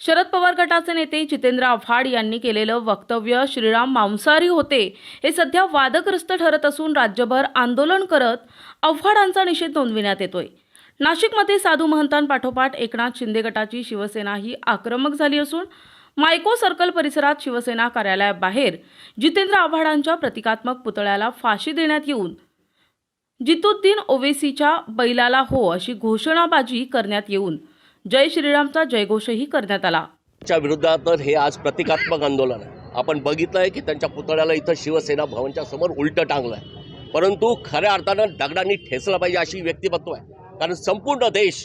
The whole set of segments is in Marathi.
शरद पवार गटाचे नेते जितेंद्र आव्हाड यांनी केलेलं वक्तव्य श्रीराम मांसाहारी होते. हे सध्या वादग्रस्त ठरत असून राज्यभर आंदोलन करत आव्हाडांचा निषेध नोंदविण्यात येतोय. नाशिकमध्ये साधू महंतांपाठोपाठ एकनाथ शिंदे गटाची शिवसेना ही आक्रमक झाली असून मायको सर्कल परिसरात शिवसेना कार्यालयाबाहेर जितेंद्र आव्हाडांच्या प्रतिकात्मक पुतळ्याला फाशी देण्यात येऊन जितुद्दीन ओवेसीच्या बैलाला हो अशी घोषणाबाजी करण्यात येऊन जय श्रीरामचा जयघोषही करण्यात आला. च्या विरोधात हे आज प्रतिकात्मक आंदोलन आहे. आपण बघितलं आहे की त्यांच्या पुतळ्याला इथं शिवसेना भवनच्या समोर उलटं टांगलं आहे परंतु खऱ्या अर्थानं दगडांनी ठेचलं पाहिजे अशी व्यक्तिमत्व आहे. कारण संपूर्ण देश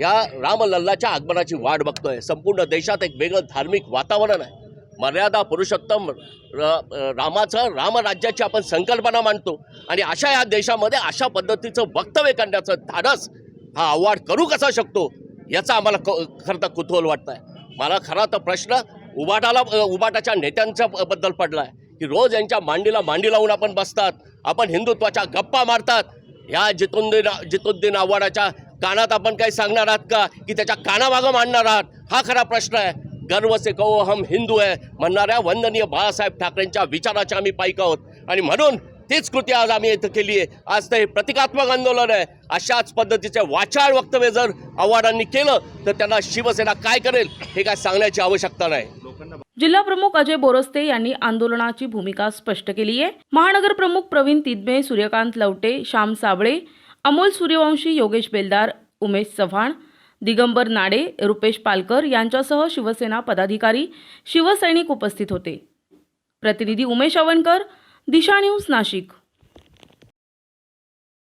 या रामलल्लाच्या आगमनाची वाट बघतोय. संपूर्ण देशात एक वेगळं धार्मिक वातावरण आहे. मर्यादा पुरुषोत्तम रामाचं रामराज्याची आपण संकल्पना मांडतो. आणि अशा या देशामध्ये अशा पद्धतीचं वक्तव्य करण्याचं धाडस हा आव्हाड करू कसा शकतो? याचा आम्हाला क खरं तर कुतूहल वाटतं आहे मला खरा तर प्रश्न उबाटाला उबाटाच्या नेत्यांच्या बद्दल पडला आहे की रोज यांच्या मांडीला मांडी लावून आपण बसतात आपण हिंदुत्वाच्या गप्पा मारतात. ह्या जितुद्दीन जितुद्दीन आव्हाडाच्या कानात आपण काही सांगणार आहात का? की त्याच्या कानामागं मांडणार आहात? हा खरा प्रश्न आहे. गर्व से कहो हम हिंदू आहे म्हणणाऱ्या वंदनीय बाळासाहेब ठाकरेंच्या विचाराचे आम्ही पाईक आहोत. आणि म्हणून तीच कृती आज आम्ही इथं केली आहे. आज ते हे प्रतिकात्मक आंदोलन आहे. अशाच पद्धतीचे वाचाळ वक्तव्य जर आव्हाडांनी केलं तर त्यांना शिवसेना काय करेल हे काय सांगण्याची आवश्यकता नाही. जिल्हा प्रमुख अजय बोरस्ते यांनी आंदोलनाची भूमिका स्पष्ट केली आहे. महानगर प्रमुख प्रवीण तिदमे सूर्यकांत लवटे श्याम साबळे अमोल सूर्यवंशी योगेश बेलदार उमेश चव्हाण दिगंबर नाडे रुपेश पालकर यांच्यासह शिवसेना पदाधिकारी शिवसैनिक उपस्थित होते. प्रतिनिधी उमेश अवणकर દિશા ન્યૂઝ નાશિક.